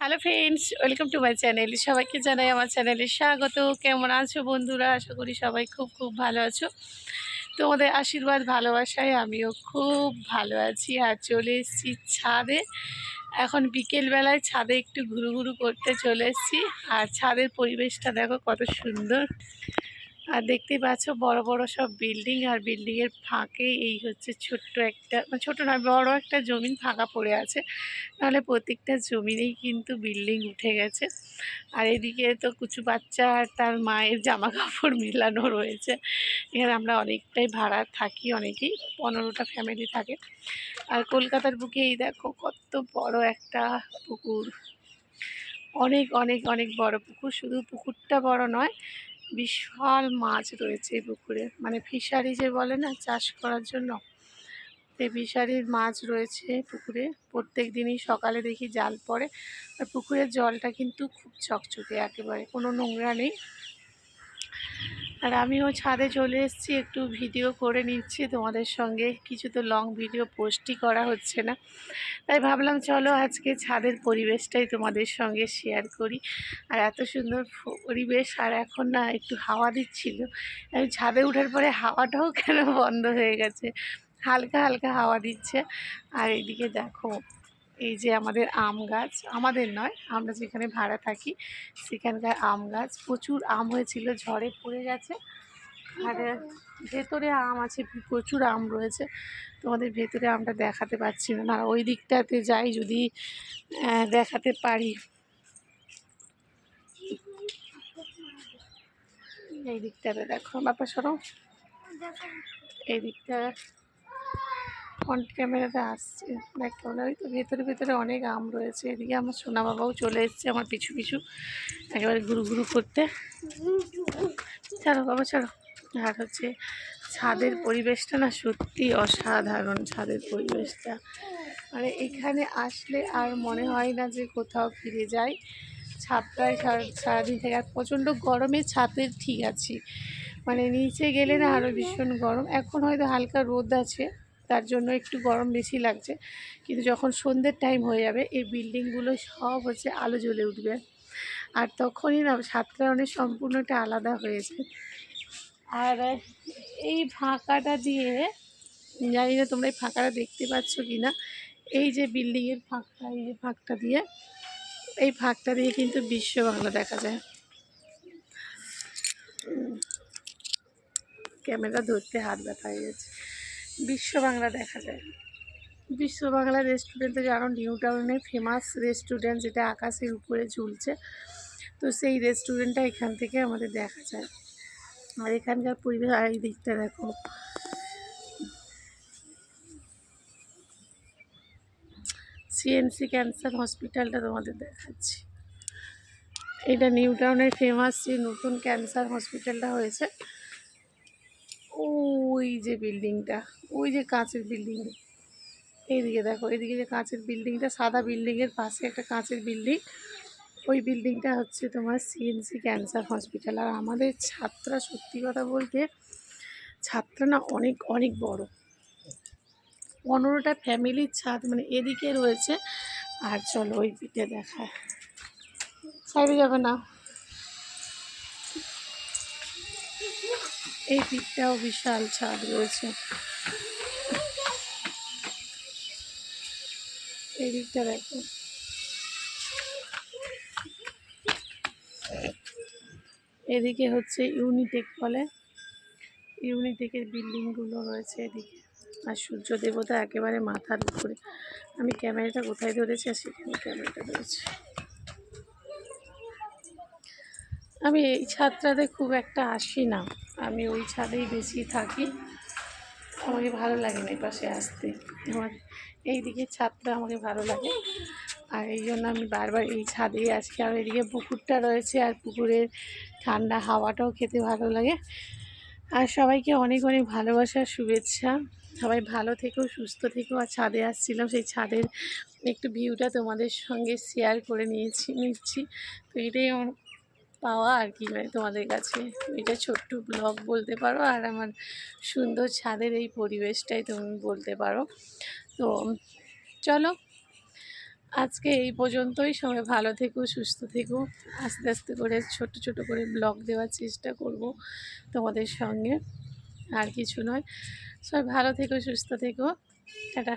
Hello friends welcome to my channel সবাইকে জানাই আমার চ্যানেলে স্বাগত। কেমন আছো বন্ধুরা? আশা করি সবাই খুব খুব ভালো আছো। তোমাদের আশীর্বাদ, ভালোবাসায় আমিও খুব ভালো আছি। আর চলে এসেছি ছাদে। এখন বিকেলবেলায় ছাদে একটু ঘুরু ঘুরু করতে চলে এসেছি। আর ছাদের পরিবেশটা দেখো কত সুন্দর। আর দেখতেই পাচ্ছ বড় বড় সব বিল্ডিং আর বিল্ডিংয়ের ফাঁকে এই হচ্ছে ছোট্ট একটা মানে ছোট নয়, বড় একটা জমিন ফাঁকা পড়ে আছে। নাহলে প্রত্যেকটা জমিনেই কিন্তু বিল্ডিং উঠে গেছে। আর এদিকে তো কুচু বাচ্চা আর তার মায়ের জামা কাপড় মেলানো রয়েছে। এখানে আমরা অনেকটাই ভাড়া থাকি অনেকেই, পনেরোটা ফ্যামিলি থাকে। আর কলকাতার বুকে এই দেখো কত বড় একটা পুকুর। অনেক অনেক অনেক বড় পুকুর। শুধু পুকুরটা বড় নয় বিশাল মাছ রয়েছে পুকুরে। মানে ফিশারি যে বলে না, চাষ করার জন্য। এই ফিশারির মাছ রয়েছে পুকুরে। প্রত্যেক দিনই সকালে দেখি জাল পড়ে। আর পুকুরের জলটা কিন্তু খুব চকচকে একেবারে। কোনো নোংরা নেই। আর আমিও ছাদে চলে এসেছি, একটু ভিডিও করে নিচ্ছি। তোমাদের সঙ্গে কিছু তো লং ভিডিও পোস্টই করা হচ্ছে না। তাই ভাবলাম চলো আজকে ছাদের পরিবেশটাই তোমাদের সঙ্গে শেয়ার করি। আর এত সুন্দর পরিবেশ, আর এখন না একটু হাওয়া দিচ্ছিল। আমি ছাদে ওঠার পরে হাওয়াটাও কেন বন্ধ হয়ে গেছে? হালকা হালকা হাওয়া দিচ্ছে। আর এইদিকে দেখো এই যে আমাদের আম গাছ, আমাদের নয়, আমরা যেখানে ভাড়া থাকি সেখানকার আম গাছ। প্রচুর আম হয়েছিল, ঝড়ে পড়ে গেছে। আর ভেতরে আম আছে, প্রচুর আম রয়েছে। তোমাদের ভেতরে আমটা দেখাতে পাচ্ছি না। না, ওই দিকটাতে যাই যদি দেখাতে পারি। এই দিকটাতে দেখো ব্যাপার সরো। এই দিকটা ফ্রন্ট ক্যামেরাতে আসছে। পারো ওই তো ভেতরে ভেতরে অনেক আম রয়েছে। এদিকে আমার সোনা বাবাও চলে এসছে আমার পিছু পিছু। একেবারে গুরু গুরু করতে। ছাড়ো বাবা, ছাড়ো। আর হচ্ছে ছাদের পরিবেশটা না সত্যি অসাধারণ ছাদের পরিবেশটা। মানে এখানে আসলে আর মনে হয় না যে কোথাও ফিরে যাই। ছাদটায় সারা, সারাদিন থেকে আর প্রচণ্ড গরমে ছাদের ঠিক আছি। মানে নিচে গেলে না আরও ভীষণ গরম। এখন হয়তো হালকা রোদ আছে। তার জন্য একটু গরম বেশি লাগছে। কিন্তু যখন সন্ধ্যের টাইম হয়ে যাবে, এই বিল্ডিংগুলো সব হচ্ছে আলো জ্বলে উঠবে। আর তখনই না ছাদটা অনেক সম্পূর্ণটা আলাদা হয়েছে। আর এই ফাঁকাটা দিয়ে, জানি না তোমরা এই ফাঁকাটা দেখতে পাচ্ছ কি না এই যে বিল্ডিংয়ের ফাঁকটা, এই যে ফাঁকটা দিয়ে, এই ফাঁকটা দিয়ে কিন্তু বিশ্ব বাংলা দেখা যায়। ক্যামেরা ধরতে হাত ব্যথা হয়ে গেছে বিশ্ব বাংলা দেখা যায়। বিশ্ব বাংলা রেস্টুরেন্টে জানো নিউ টাউনের ফেমাস রেস্টুরেন্ট যেটা আকাশের উপরে ঝুলছে, তো সেই রেস্টুরেন্টটা এখান থেকে আমাদের দেখা যায়। আর এখানকার পরিবেশ আর এই দিকটা দেখো। সিএনসি ক্যান্সার হসপিটালটা তোমাদের দেখাচ্ছি। এটা নিউ টাউনের ফেমাস যে নতুন ক্যান্সার হসপিটালটা হয়েছে। ওই যে বিল্ডিংটা, ওই যে কাঁচের বিল্ডিং। এইদিকে দেখো এইদিকে যে কাঁচের বিল্ডিংটা, সাদা বিল্ডিংয়ের পাশে একটা কাঁচের বিল্ডিং। ওই বিল্ডিংটা হচ্ছে তোমার সিএনসি ক্যান্সার হসপিটাল আর আমাদের ছাত্রা সত্যি কথা বলতে, ছাত্রা না অনেক অনেক বড়। পনেরোটা ফ্যামিলির ছাদ মানে এদিকে রয়েছে। আর চলো ওই পিঠে দেখায়। সাইডে যাবে না। এই পিঠটাও বিশাল ছাদ রয়েছে। এই দিকটা দেখো। এদিকে হচ্ছে ইউনিটেক বলে। ইউনিটেকের বিল্ডিংগুলো রয়েছে এদিকে। আর সূর্য দেবতা একেবারে মাথার উপরে। আমি ক্যামেরাটা কোথায় ধরেছি? আর সেখানে ক্যামেরাটা ধরেছি। আমি এই ছাদটাতে খুব একটা আসি না। আমি ওই ছাদেই বেশি থাকি। আমাকে ভালো লাগে না এই পাশে আসতে। আমার এই দিকে ছাদটা আমাকে ভালো লাগে। আর এই জন্য আমি বারবার এই ছাদেই আসি আর এদিকে পুকুরটা রয়েছে আর পুকুরের ঠান্ডা হাওয়াটাও খেতে ভালো লাগে। আর সবাইকে অনেক অনেক ভালোবাসা, শুভেচ্ছা। সবাই ভালো থেকো, সুস্থ থেকো। আর ছাদে আসছিলাম, সেই ছাদের একটু ভিউটা তোমাদের সঙ্গে শেয়ার করে নিয়েছি, নিচ্ছি। তো এটাই আমার পাওয়া আর কি মানে তোমাদের কাছে। এটা ছোট্ট ব্লগ বলতে পারো, আর আমার সুন্দর ছাদের এই পরিবেশটাই তুমি বলতে পারো। তো চলো, আজকে এই পর্যন্তই। সবাই ভালো থেকো, সুস্থ থেকো। আস্তে আস্তে করে ছোট ছোট করে ব্লগ দেওয়ার চেষ্টা করব তোমাদের সঙ্গে। আর কিছু নয়। সবাই ভালো থেকো, সুস্থ থেকো। টাটা।